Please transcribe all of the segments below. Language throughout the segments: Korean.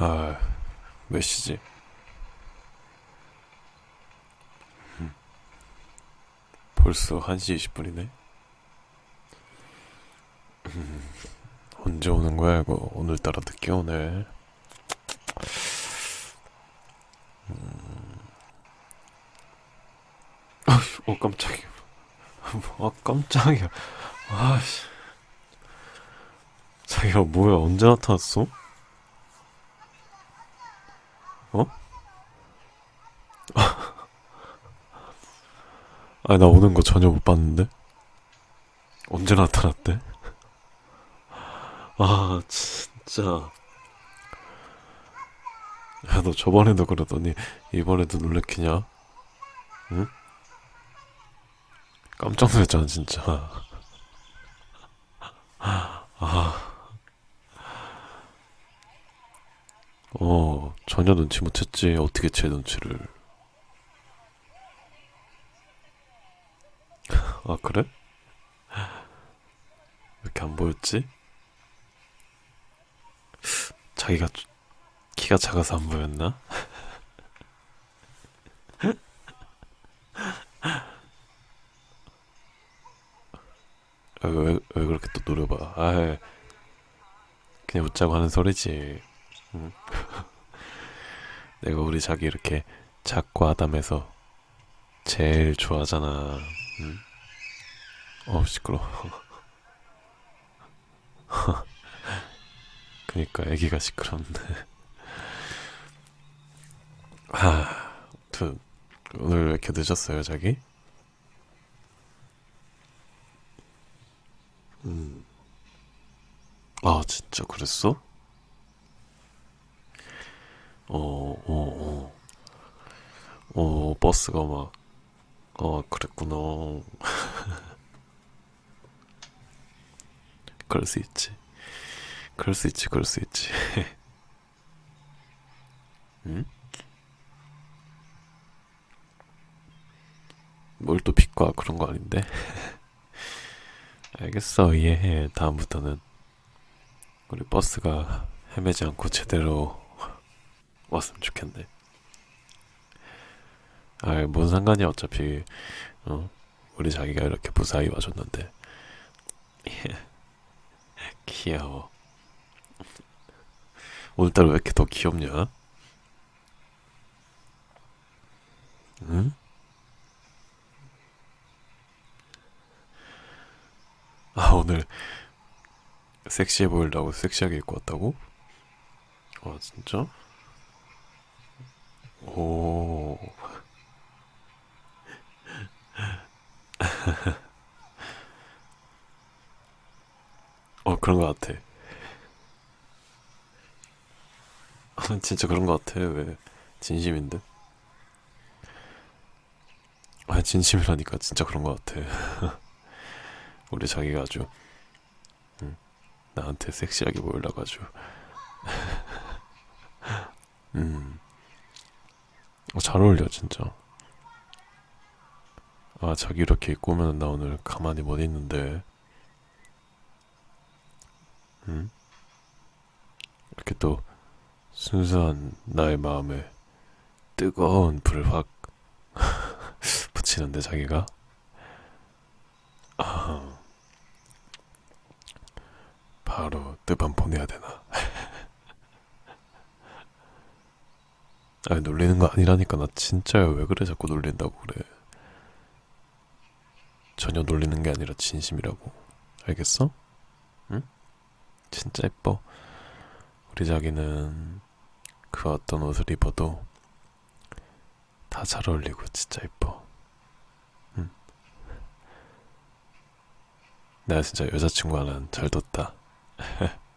아, 몇 시지? 음. 벌써 1시 20분이네? 음, 언제 오는 거야, 이거? 오늘따라 늦게 오네. 음. 어, 깜짝이야. 아, 깜짝이야. 아씨. 자기가 뭐야, 언제 나타났어? 어? 아니 나 오는 거 전혀 못 봤는데 언제 나타났대? 아 진짜 야 너 저번에도 그러더니 이번에도 놀래키냐? 응? 깜짝 놀랐잖아 진짜 아 어, 전혀 눈치 못 챘지. 어떻게 채 눈치를. 아, 그래? 왜 이렇게 안 보였지? 자기가 좀- 키가 작아서 안 보였나? 아, 왜, 왜 그렇게 또 노려봐. 아 그냥 웃자고 하는 소리지. 응. 내가 우리 자기 이렇게 작고 아담해서 제일 좋아하잖아. 응? 어 시끄러. 그니까 애기가 시끄럽네. 아, 아무튼 오늘 왜 이렇게 늦었어요, 자기? 음. 아, 진짜 그랬어? 어, 어, 어. 어, 버스가 막, 어, 그랬구나. 그럴 수 있지. 그럴 수 있지, 그럴 수 있지. 응? 뭘 또 빛과 그런 거 아닌데? 알겠어, 이해해. 다음부터는 우리 버스가 헤매지 않고 제대로 왔으면 좋겠네. 아, 뭔 상관이야, 어차피, 어, 우리 자기가 이렇게 무사히 와줬는데. 귀여워. 오늘따라 왜 이렇게 더 귀엽냐? 응? 아, 오늘 섹시해 보이려고 섹시하게 입고 왔다고? 아, 진짜? 오. 어, 그런 것 같아. 진짜 그런 것 같아. 왜? 진심인데? 아, 진심이라니까 진짜 그런 것 같아. 우리 자기가 아주, 응, 나한테 섹시하게 보이려고 아주. 음, 어, 잘 어울려, 진짜. 아, 자기 이렇게 입고 오면 나 오늘 가만히 못 있는데. 응? 이렇게 또 순수한 나의 마음에 뜨거운 불을 확 붙이는데 자기가 아, 바로 뜨밤 보내야 되나? 아 놀리는 거 아니라니까 나 진짜야 왜 그래 자꾸 놀린다고 그래 전혀 놀리는 게 아니라 진심이라고 알겠어? 응? 진짜 예뻐 우리 자기는 그 어떤 옷을 입어도 다 잘 어울리고 진짜 예뻐. 응. 내가 진짜 여자친구 하나는 잘 뒀다.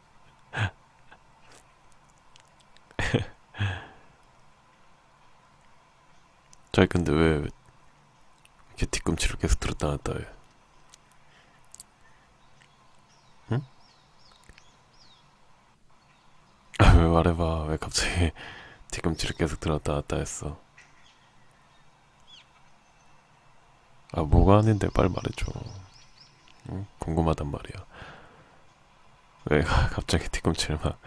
자기 근데 왜 이렇게 뒤꿈치를 계속 들었다 놨다 해? 응? 아, 왜 말해봐. 왜 갑자기 뒤꿈치를 계속 들었다 놨다 했어? 아, 뭐가 아닌데 빨리 말해줘. 응? 궁금하단 말이야. 왜 가- 갑자기 뒤꿈치를 막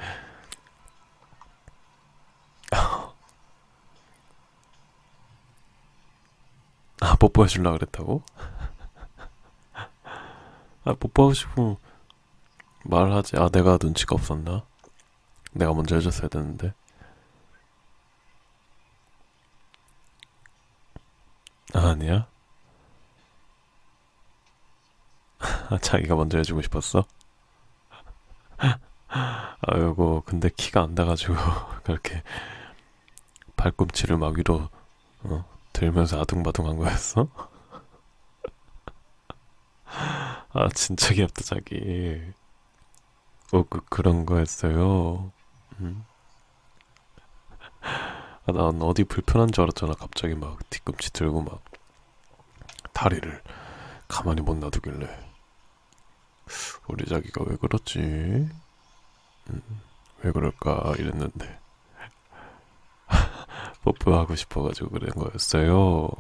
뽀뽀해 줄라 그랬다고? 아 뽀뽀하고 싶으면 말하지 아 내가 눈치가 없었나? 내가 먼저 해줬어야 되는데 아, 아니야? 아, 자기가 먼저 해주고 싶었어? 아이고 근데 키가 안 돼가지고 그렇게 발꿈치를 막 위로 어, 들면서 아둥바둥한 거였어? 아 진짜 귀엽다 자기 어 그, 그런 거였어요 음. 아, 난 어디 불편한 줄 알았잖아 갑자기 막 뒤꿈치 들고 막 다리를 가만히 못 놔두길래 우리 자기가 왜 그렇지? 음, 왜 그럴까 이랬는데 뽀뽀하고 싶어가지고 그런 거였어요.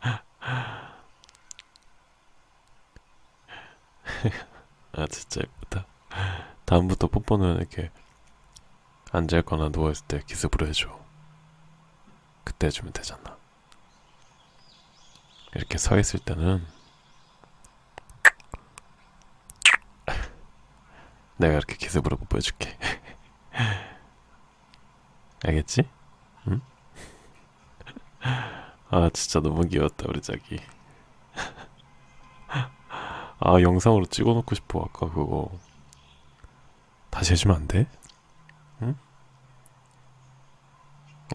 아 진짜 예쁘다. 다음부터 뽀뽀는 이렇게 앉아있거나 누워있을 때 기습으로 해줘. 그때 해주면 되잖아. 이렇게 서 있을 때는 내가 이렇게 기습으로 뽀뽀해줄게. 알겠지? 응? 아 진짜 너무 귀여웠다 우리 자기. 아 영상으로 찍어놓고 싶어 아까 그거 다시 해주면 안 돼? 응?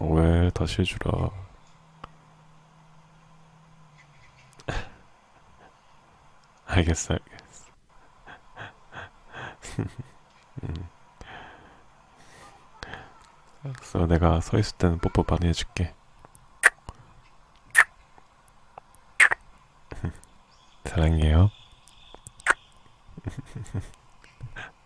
어, 왜 다시 해주라. 알겠어 알겠어. 음. 알았어 내가 서 있을 때는 뽀뽀 많이 해줄게. 사랑해요.